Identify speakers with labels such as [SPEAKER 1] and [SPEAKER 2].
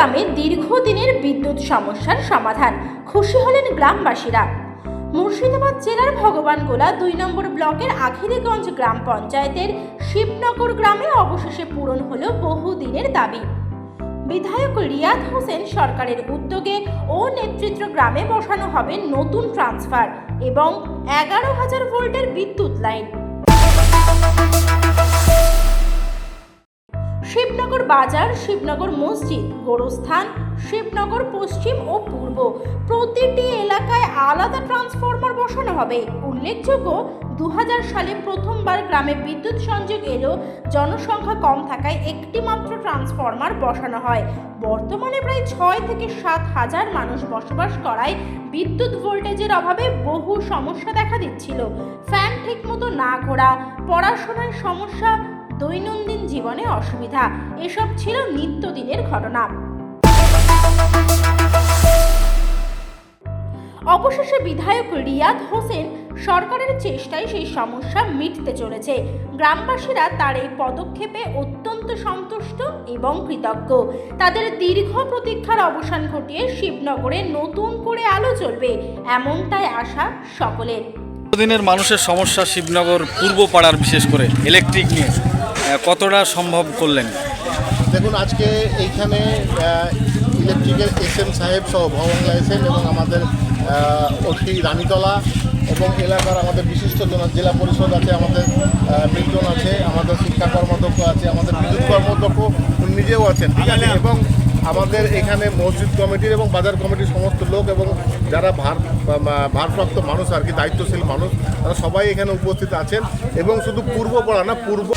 [SPEAKER 1] গ্রামে দীর্ঘদিনের বিদ্যুৎ সমস্যার সমাধান। খুশি হলেন গ্রামবাসীরা। মুর্শিদাবাদ জেলার ভগবানগোলা দুই নম্বর ব্লকের আখিরিগঞ্জ গ্রাম পঞ্চায়েতের শিবনগর গ্রামে অবশেষে পূরণ হল বহুদিনের দাবি। বিধায়ক রিয়াদ হোসেন সরকারের উদ্যোগে ও নেতৃত্ব গ্রামে বসানো হবে নতুন ট্রান্সফার এবং এগারো হাজার ভোল্টের বিদ্যুৎ লাইন। শিবনগর বাজার, শিবনগর মসজিদ, গোরস্থান, শিবনগর পশ্চিম ও পূর্ব। প্রতিটি এলাকায় আলাদা ট্রান্সফরমার বসানো হবে। উল্লেখযোগ্য দু সালে প্রথমবার গ্রামে বিদ্যুৎ সংযোগ এলেও জনসংখ্যা কম থাকায় একটি মাত্র ট্রান্সফরমার বসানো হয়। বর্তমানে প্রায় ছয় থেকে সাত হাজার মানুষ বসবাস করায় বিদ্যুৎ ভোল্টেজের অভাবে বহু সমস্যা দেখা দিচ্ছিল। ফ্যান ঠিকমতো না ঘোরা পড়াশোনার সমস্যা, দৈনন্দিন জীবনে অসুবিধা। এসব ছিল নিত্যদিনের ঘটনা। অবশেষে বিধায়ক রিয়াদ হোসেন সরকারের চেষ্টায় সেই সমস্যা মিটতে চলেছে। গ্রামবাসীরা তার এই পদক্ষেপে অত্যন্ত সন্তুষ্ট এবং কৃতজ্ঞ। তাদের দীর্ঘ প্রতীক্ষার অবসান ঘটিয়ে শিবনগরে নতুন করে আলো চলবে এমনটাই আশা সকলের।
[SPEAKER 2] দিনের মানুষের সমস্যা শিবনগর পূর্ব পাড়ার বিশেষ করে ইলেকট্রিক নিয়ে। কতটা সম্ভব করলেন?
[SPEAKER 3] দেখুন আজকে এইখানে ইলেকট্রিকের এস এম সাহেব সহ ভবনলা এস এম এবং আমাদের অতি রানীতলা এবং এলাকার আমাদের বিশিষ্ট জন- জেলা পরিষদ আছে আমাদের মিল্টন আছে আমাদের শিক্ষা কর্মাধ্যক্ষ আছে আমাদের বিদ্যুৎ কর্মাধ্যক্ষ উনি নিজেও আছেন ঠিক আছে? এবং আমাদের এখানে মসজিদ কমিটির এবং বাজার কমিটির সমস্ত লোক এবং যারা ভার ভারপ্রাপ্ত মানুষ আর কি, দায়িত্বশীল মানুষ, তারা সবাই এখানে উপস্থিত আছেন এবং শুধু পূর্ব পড়া না, পূর্ব